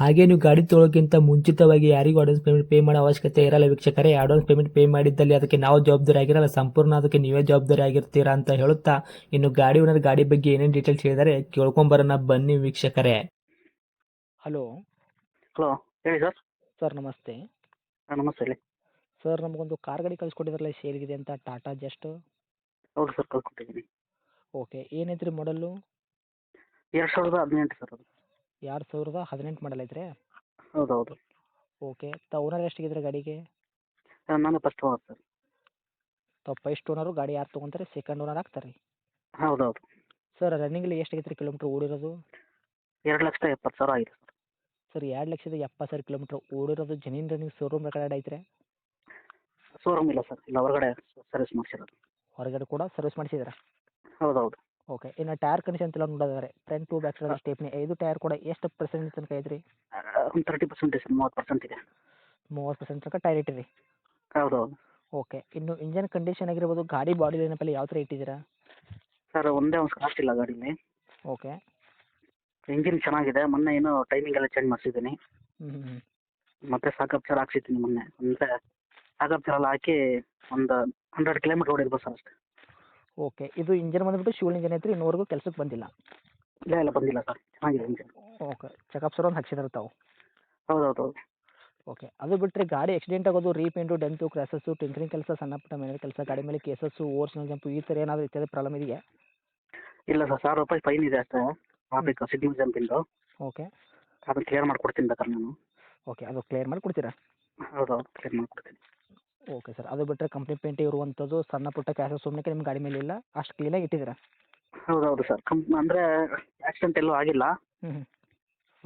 ಹಾಗೆ ನೀವು ಗಾಡಿ ತೊಳೋಕ್ಕಿಂತ ಮುಂಚಿತವಾಗಿ ಯಾರಿಗೂ ಅಡ್ವಾನ್ಸ್ ಪೇಮೆಂಟ್ ಪೇ ಮಾಡೋ ಅವಶ್ಯಕತೆ ಇರಲ್ಲ ವೀಕ್ಷಕರೇ. ಅಡ್ವಾನ್ಸ್ ಪೇಮೆಂಟ್ ಪೇ ಮಾಡಿದ್ದಲ್ಲಿ ಅದಕ್ಕೆ ನಾವು ಜವಾಬ್ದಾರಿ ಆಗಿರಲ್ಲ. ಸಂಪೂರ್ಣ ಅದಕ್ಕೆ ನೀವೇ ಜವಾಬ್ದಾರಿ ಆಗಿರ್ತೀರಾ ಅಂತ ಹೇಳುತ್ತಾ ಇನ್ನು ಗಾಡಿ ಓನರ್ ಗಾಡಿ ಬಗ್ಗೆ ಏನೇನು ಡೀಟೇಲ್ಸ್ ಹೇಳಿದರೆ ಕೇಳ್ಕೊಂಬರೋಣ ಬನ್ನಿ ವೀಕ್ಷಕರೇ. ಹಲೋ ಹಲೋ ಹೇಳಿ ಸರ್ ಸರ್ ನಮಸ್ತೆ. ಹಾಂ ನಮಸ್ತೆ ಹೇಳಿ. ಸರ್ ನಮಗೊಂದು ಕಾರ್ ಗಾಡಿ ಕಳಿಸ್ಕೊಟ್ಟಿದ್ರಲ್ಲ ಸೇಲ್ಗಿದೆ ಅಂತ ಟಾಟಾ ಜಸ್ಟ್ ಹೌದು ಸರ್ ಕಳ್ಕೊಟ್ಟಿದ್ದೀನಿ ಓಕೆ ಏನೈತ್ರಿ ಮಾಡಲ್ಲು ಎರಡು ಸಾವಿರದ ಹದಿನೆಂಟು ಸರ್ ಅದು. ಎರಡು ಸಾವಿರದ ಹದಿನೆಂಟು ಮಾಡಲ್ ಐತ್ರಿ? ಹೌದು ಹೌದು ಓಕೆ ತ ಓನರ್ ಎಷ್ಟಿಗಿದ್ರೆ ಗಾಡಿಗೆ? ನಾನು ಫಸ್ಟ್ ಓನರ್ ಸರ್. ತಾವು ಫಸ್ಟ್ ಓನರು ಗಾಡಿ ಯಾರು ತೊಗೊಂತಾರೆ? ಸೆಕೆಂಡ್ ಓನರ್ ಆಗ್ತಾರೆ. ರೀ ಹೌದು ಹೌದು ಸರ್ ರನ್ನಿಂಗಲ್ಲಿ ಎಷ್ಟಾಗೈತೆ ರೀ ಕಿಲೋಮೀಟ್ರ್ ಓಡಿರೋದು? ಎರಡು ಲಕ್ಷದ ಎಪ್ಪತ್ತು ಸಾವಿರ ಆಗಿದೆ ಸರ್. ಸರ್ ಎರಡು ಲಕ್ಷದ ಎಪ್ಪತ್ತು ಸಾವಿರ ಕಿಲೋಮೀಟರ್ ಓಡಿರೋದು ಜನಿನ್ ರನ್ನಿಂಗ್ ಶೋರೂಮ್ ರೆಕಾರ್ಡ್ ಐತ್ರಿ? ಶೋರೂಮ್ ಇಲ್ಲ ಸರ್ ಇಲ್ಲ ಹೊರಗಡೆ ಸರ್ವಿಸ್ ಮಾಡಿಸಿರೋದು. ಹೊರಗಡೆ ಕೂಡ ಸರ್ವಿಸ್ ಮಾಡಿಸಿದ್ರೆ ಹೌದು ಹೌದು ಓಕೆ ಇನ್ನು ಟೈರ್ ಕಂಡೀಷನ್ ಎಲ್ಲ ನೋಡೋದಾದ್ರೆ front to back side stepney ಐದು ಟೈರ್ ಕೂಡ ಎಷ್ಟು ಪರ್ಸೆಂಟ್ ತನಕ ಐತ್ರಿ? ಒಂದು ತರ್ಟಿ ಪರ್ಸೆಂಟ್ ಸರ್ ಮೂವತ್ತು ಪರ್ಸೆಂಟ್ ಇದೆ. ಮೂವತ್ತು ಪರ್ಸೆಂಟ್ ತನಕ ಟೈರ್ ಇಟ್ಟಿರಿ? ಹೌದು ಹೌದು ಓಕೆ ಇನ್ನು ಇಂಜನ್ ಕಂಡೀಷನ್ ಆಗಿರ್ಬೋದು ಗಾಡಿ ಬಾಡಿ ಲೈನಪ್ಪಲ್ಲಿ ಯಾವ ಥರ ಇಟ್ಟಿದ್ದೀರಾ? ಸರ್ ಒಂದೇ ಒಂದು ಸ್ಕ್ರಾಚ್ ಇಲ್ಲ ಗಾಡೀಲಿ. ಓಕೆ ಇಂಜಿನ್ ಚೆನ್ನಾಗಿದೆ ಮೊನ್ನೆ ಏನೋ ಟೈಮಿಂಗ್ ಎಲ್ಲ ಚೇಂಜ್ ಮಾಡಿಸಿದ್ದೀನಿ. ಹ್ಞೂ ಮತ್ತೆ ಸಾಕಪ್ ಸರ್ ಹಾಕ್ಸಿದ್ದೀನಿ ಮೊನ್ನೆ. ಅಂದರೆ ಸಾಕಪ್ ಸರ್ ಎಲ್ಲ ಹಾಕಿ ಒಂದು ಹಂಡ್ರೆಡ್ ಕಿಲೋಮೀಟ್ರ್ ಓಡಿರ್ಬೋದು ಸರ್ ಅಷ್ಟೇ. ಓಕೆ ಇದು ಇಂಜನ್ ಬಂದ್ಬಿಟ್ಟು ಶಿವಲ್ ಇಂಜಿನ್ ಐತ್ರಿ ಇನ್ನೂವರೆಗೂ ಕೆಲಸಕ್ಕೆ ಬಂದಿಲ್ಲ. ಇಲ್ಲ ಇಲ್ಲ ಬಂದಿಲ್ಲ ಸರ್. ಚೆನ್ನಾಗಿದೆ ಇಂಜಿನ್ ಓಕೆ ಚೆಕಪ್ ಸರ್ ಒಂದು ಹಾಕ್ಸಿದ್ರೆ ತಾವು? ಹೌದು ಹೌದು. ಹೌದು ಓಕೆ ಅದು ಬಿಟ್ಟರೆ ಗಾಡಿ ಆಕ್ಸಿಡೆಂಟ್ ಆಗೋದು ರೀಪೇಂಟು ಡೆಂತು ಕ್ರ್ಯಾಸಸ್ಸು ಟಿಂಕರಿಂಗ್ ಕೆಲಸ ಸಣ್ಣ ಪುಟ್ಟ ಮೇಲೆ ಕೆಲಸ ಗಾಡಿ ಮೇಲೆ ಕೇಸಸ್ಸು ಓರ್ಸ್ನಲ್ ಜಂಪು ಈ ಥರ ಏನಾದರೂ ಇತ್ಯಾದಿ ಪ್ರಾಬ್ಲಮ್ ಇದೆಯಾ? ಇಲ್ಲ ಸರ್ ಸಾವಿರ ರೂಪಾಯಿ ಫೈನ್ ಇದೆ ಅಷ್ಟೇ. ಟ್ರಾಫಿಕ್ ಸಿಟಿ ಜಂಪಿಂದು ಓಕೆ ಅದು ಕ್ಲಿಯರ್ ಮಾಡಿಕೊಡ್ತೀನಿ ಬೇಕಾದ್ರೆ ನಾನು. ಓಕೆ ಅದು ಕ್ಲಿಯರ್ ಮಾಡಿ ಕೊಡ್ತೀರಾ ಹೌದು ಹೌದು ಕ್ಲಿಯರ್ ಮಾಡ್ಕೊಡ್ತೀನಿ. Okay sir. ಅದು ಬಿಟ್ಟರೆ ಕಂಪ್ನಿ ಪೇಂಟ್ ಇರುವಂಥದ್ದು ಸಣ್ಣ ಪುಟ್ಟ ಕ್ಯಾಶಸ್ ಸುಮ್ಮನೆ ನಿಮ್ಮ ಗಾಡಿ ಮೇಲೆ ಇಲ್ಲ ಅಷ್ಟು ಕ್ಲೀನಾಗಿ ಇಟ್ಟಿದ್ದೀರಾ? ಹೌದು ಹೌದು ಸರ್. ಕಂ ಅಂದರೆ ಆಕ್ಸಿಡೆಂಟ್ ಎಲ್ಲೂ ಆಗಿಲ್ಲ. ಹ್ಞೂ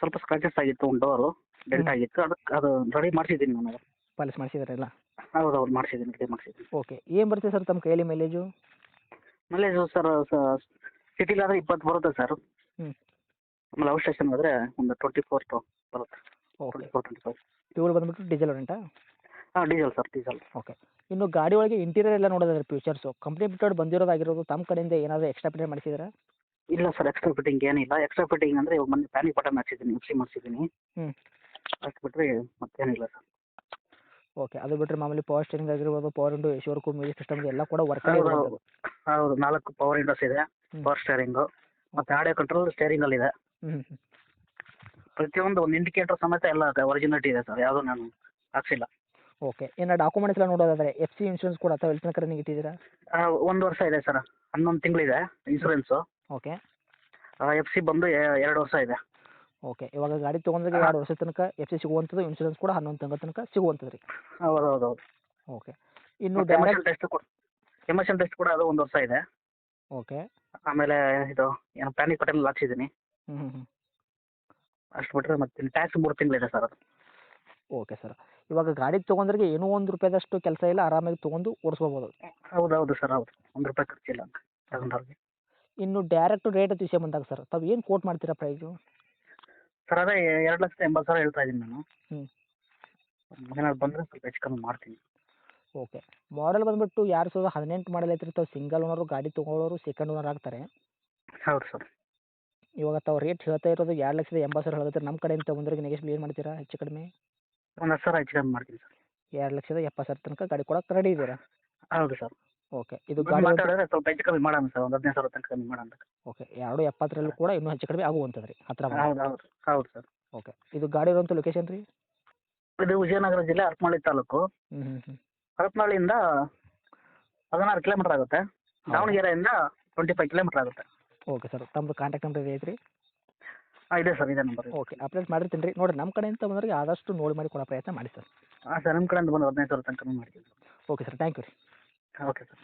ಸ್ವಲ್ಪ ಸ್ಕ್ರಾಚಸ್ ಆಗಿತ್ತು ಒಂದು ಡೋರು ಡೆಂಟ್. ಆಗಿತ್ತು. ಅದಕ್ಕೆ ಅದು ರೆಡಿ ಮಾಡಿಸಿದ್ದೀನಿ ನಾನು. ಪಾಲಿಸ್ ಮಾಡಿಸಿದಾರಲ್ಲ ಹೌದು ಹೌದು ಮಾಡಿಸಿದ್ದೀನಿ ರೆಡಿ ಮಾಡಿಸಿದ್ದೀನಿ. ಓಕೆ. ಏನು ಬರುತ್ತೆ ಸರ್ ತಮ್ಮ ಕೈಯಲ್ಲಿ ಮೈಲೇಜು ಮೈಲೇಜು ಸರ್ ಸಿಟಿಲಾದರೆ ಇಪ್ಪತ್ತು ಬರುತ್ತೆ ಸರ್. ಹ್ಞೂ ಆಮೇಲೆ ಔಟ್ ಸ್ಟೇಷನ್ ಆದರೆ ಒಂದು ಟ್ವೆಂಟಿ ಫೋರ್ ಟು ಬರುತ್ತೆ. Okay. Twenty four twenty five ಬಂದ್ಬಿಟ್ಟು ಡೀಸೆಲ್ ರೆಂಟಾ ಹಾಂ ಡೀಸೆಲ್ ಸರ್ ಡೀಸೆಲ್ ಓಕೆ ಇನ್ನು ಗಾಡಿ ಒಳಗೆ ಇಂಟೀರಿಯರ್ ಎಲ್ಲ ನೋಡೋದಾದ್ರೆ ಫ್ಯೂಚರ್ಸು ಕಂಪ್ನಿ ಬಿಟ್ಟು ಬಂದಿರೋದಾಗಿರೋದು ತಮ್ಮ ಕಡೆಯಿಂದ ಏನಾದರೂ ಎಕ್ಸ್ಟ್ರಾ ಪೇಮೆಂಟ್ ಮಾಡಿಸಿದ್ದೀರಾ ಇಲ್ಲ ಸರ್ ಎಕ್ಸ್ಟ್ರಾ ಫಿಟ್ಟಿಂಗ್ ಏನಿಲ್ಲ. ಎಕ್ಸ್ಟ್ರಾ ಫಿಟ್ಟಿಂಗ್ ಅಂದರೆ ಇವಾಗ ಮೊನ್ನೆ ಪ್ಯಾನಿಕ್ ಬಟನ್ ಹಾಕ್ಸಿದ್ದೀನಿ ಎಫ್ ಸಿ ಮಾಡಿಸಿದ್ದೀನಿ. ಹ್ಞೂ ಅಷ್ಟು ಬಿಟ್ಟರೆ ಮತ್ತೇನಿಲ್ಲ ಸರ್ ಓಕೆ ಅದು ಬಿಟ್ಟರೆ ಮಾಮೂಲಿ ಪವರ್ ಸ್ಟೇರಿಂಗ್ ಆಗಿರ್ಬೋದು power window work music system ಎಲ್ಲ ಕೂಡ ವರ್ಕ್ ಹೌದು ಹೌದು ನಾಲ್ಕು ಪವರ್ ಇಂಡೋಸ್ ಇದೆ. ಪವರ್ ಸ್ಟೇರಿಂಗು ಮತ್ತು ಆಡಿಯೋ ಕಂಟ್ರೋಲ್ ಸ್ಟೇರಿಂಗಲ್ಲಿ ಇದೆ. ಹ್ಞೂ ಹ್ಞೂ ಪ್ರತಿಯೊಂದು ಒಂದು ಇಂಡಿಕೇಟರ್ ಸಮೇತ ಎಲ್ಲ ಒರಿಜಿನಲ್ಟಿ ಇದೆ ಸರ್ ಯಾವುದೂ ನಾನು ಹಾಕ್ಸಿಲ್ಲ. ಓಕೆ ಇನ್ನು ಡಾಕ್ಯುಮೆಂಟ್ಸ್ ಎಲ್ಲ ನೋಡೋದಾದ್ರೆ ಎಫ್ ಸಿ ಇನ್ಶೂರೆನ್ಸ್ ಕೂಡ ಅಥವಾ ಎಲ್ಲಿ ತನಕ ರನ್ನಿಂಗ್ ಇಟ್ಟಿದ್ದೀರಾ? ಒಂದು ವರ್ಷ ಇದೆ ಸರ್. ಹನ್ನೊಂದು ತಿಂಗಳಿದೆ ಇನ್ಶೂರೆನ್ಸ್ ಓಕೆ ಎಫ್ ಸಿ ಬಂದು ಎರಡು ವರ್ಷ ಇದೆ. ಓಕೆ ಇವಾಗ ಗಾಡಿ ತೊಗೊಂಡ್ರೆ ಎರಡು ವರ್ಷದ ತನಕ ಎಫ್ ಸಿ ಸಿಗುವಂಥದ್ದು ಇನ್ಶೂರೆನ್ಸ್ ಕೂಡ ಹನ್ನೊಂದು ತಿಂಗಳ ತನಕ ಸಿಗುವಂಥದ್ದು ರೀ. ಹೌದು ಹೌದು ಹೌದು ಓಕೆ ಇನ್ನು ಟೆಸ್ಟ್ ಕೂಡ ಎಮೋಷನ್ ಟೆಸ್ಟ್ ಕೂಡ ಅದು ಒಂದು ವರ್ಷ ಇದೆ. ಓಕೆ ಆಮೇಲೆ ಇದು ಏನು ಪ್ಯಾನಿಕ್ ಬಟನ್ ಹಾಕ್ಸಿದ್ದೀನಿ ಹ್ಞೂ ಹ್ಞೂ ಹ್ಞೂ ಅಷ್ಟು ಬಿಟ್ಟರೆ ಮತ್ತೆ ಟ್ಯಾಕ್ಸ್ ಮೂರು ತಿಂಗಳಿದೆ ಸರ್ ಅದು. Okay sir. ಇವಾಗ ಗಾಡಿ ತೊಗೊಂಡ್ರಿಗೆ ಏನೋ ಒಂದು ರೂಪಾಯಿದಷ್ಟು ಕೆಲಸ ಇಲ್ಲ ಆರಾಮಾಗಿ ತಗೊಂಡು ಓಡಿಸ್ಕೋಬೋದು. ಹೌದು ಹೌದು ಸರ್ ಹೌದು. ಒಂದು ರೂಪಾಯಿ ಖರ್ಚಿಲ್ಲ ತಗೊಂಡವ್ರಿಗೆ. ಇನ್ನು ಡೈರೆಕ್ಟ್ ರೇಟ್ ವಿಷಯ ಬಂದಾಗ ಸರ್ ತಾವು ಏನು ಕೋಟ್ ಮಾಡ್ತೀರಾ ಪ್ರೈಸ್ ಸರ್ ಅದೇ ಎರಡು ಲಕ್ಷದ ಎಂಬತ್ತು ಸಾವಿರ ಹೇಳ್ತಾ ಇದ್ದೀನಿ ನಾನು. ಏನಾದ್ರು ಬಂದರೆ ಸ್ವಲ್ಪ ಹೆಚ್ಚು ಕಮ್ಮಿ ಮಾಡ್ತೀನಿ. ಓಕೆ. ಮಾಡೆಲ್ ಬಂದ್ಬಿಟ್ಟು ಎರಡು ಸಾವಿರದ ಹದಿನೆಂಟು ಮಾಡಲ್ ಐತ್ರಿ ತಾವು ಸಿಂಗಲ್ ಓನರ್ ಗಾಡಿ ತಗೊಳ್ಳೋರು ಸೆಕೆಂಡ್ ಓನರ್ ಆಗ್ತಾರೆ. ಹೌದು ಸರ್. ಇವಾಗ ತಾವು ರೇಟ್ ಹೇಳ್ತಾ ಇರೋದು ಎರಡು ಲಕ್ಷದ ಎಂಬತ್ತು ಸಾವಿರ ಹೇಳಿದ್ರೆ ನಮ್ಮ ಕಡೆಯಿಂದ ತೊಗೊಂಡ್ರಿಗೆ ನೆಗೆಸ್ಟ್ ಏನು ಮಾಡ್ತೀರಾ ಹೆಚ್ಚು ಕಡಿಮೆ? ಒಂದು ಹತ್ತು ಸಾವಿರ ಹೆಚ್ಚು ಕಮ್ಮಿ ಮಾಡ್ತೀನಿ ಸರ್. ಎರಡು ಲಕ್ಷದ ಎಪ್ಪತ್ತು ಸಾವಿರ ತನಕ ಗಾಡಿ ಕೊಡಕ್ಕೆ ರೆಡಿ ಇದ್ದೀರಾ ಹೌದು ಸರ್. ಓಕೆ ಇದು ಗಾಡಿ ಮಾತಾಡಿದ್ರೆ ಸ್ವಲ್ಪ ಹೆಚ್ಚು ಕಮ್ಮಿ ಮಾಡೋಣ ಸರ್ ಒಂದು ಹದಿನೈದು ಸಾವಿರ ತನಕ ಕಮ್ಮಿ ಮಾಡೋಣ ಓಕೆ ಎರಡು ಎಪ್ಪತ್ತರಲ್ಲೂ ಕೂಡ ಇನ್ನೂ ಹೆಚ್ಚು ಕಡಿಮೆ ಆಗುವಂಥದ್ದು ರೀ ಹತ್ತಿರ ಹೌದು ಹೌದು ಹೌದು ಸರ್. ಓಕೆ ಇದು ಗಾಡಿ ಇರುವಂಥ ಲೊಕೇಶನ್ ರೀ? ಇದು ವಿಜಯನಗರ ಜಿಲ್ಲೆ ಹರಪನಹಳ್ಳಿ ತಾಲೂಕು. ಹ್ಞೂ ಹರಪನಹಳ್ಳಿಯಿಂದ ಹದಿನಾರು ಕಿಲೋಮೀಟರ್ ಆಗುತ್ತೆ. ದಾವಣಗೆರೆಯಿಂದ ಟ್ವೆಂಟಿ ಫೈವ್ ಕಿಲೋಮೀಟರ್ ಆಗುತ್ತೆ. ಓಕೆ ಸರ್ ತಮ್ಮದು ಕಾಂಟ್ಯಾಕ್ಟ್ ನಂಬರ್ ಇದೆ ಐತ್ರಿ? ಹಾಂ ಇದೆ ಸರ್ ಇದೆ ನಂಬರ್ ಓಕೆ ಅಪ್ಡೇಟ್ ಮಾಡಿರ್ತೀನಿ ರೀ. ನೋಡಿ ನಮ್ಮ ಕಡೆಯಿಂದ ಬಂದವರಿಗೆ ಆದಷ್ಟು ನೋಡಿ ಮಾಡಿ ಕೊಡೋ ಪ್ರಯತ್ನ ಮಾಡಿ ಸರ್ ಹಾಂ ಸರ್ ನಮ್ಮ ಕಡೆಯಿಂದ ಬಂದು ಹದಿನೈದು ಸಾವಿರ ತನಕ ಮಾಡ್ತೀವಿ. ಓಕೆ ಸರ್ ಥ್ಯಾಂಕ್ ಯು ರೀ. Okay sir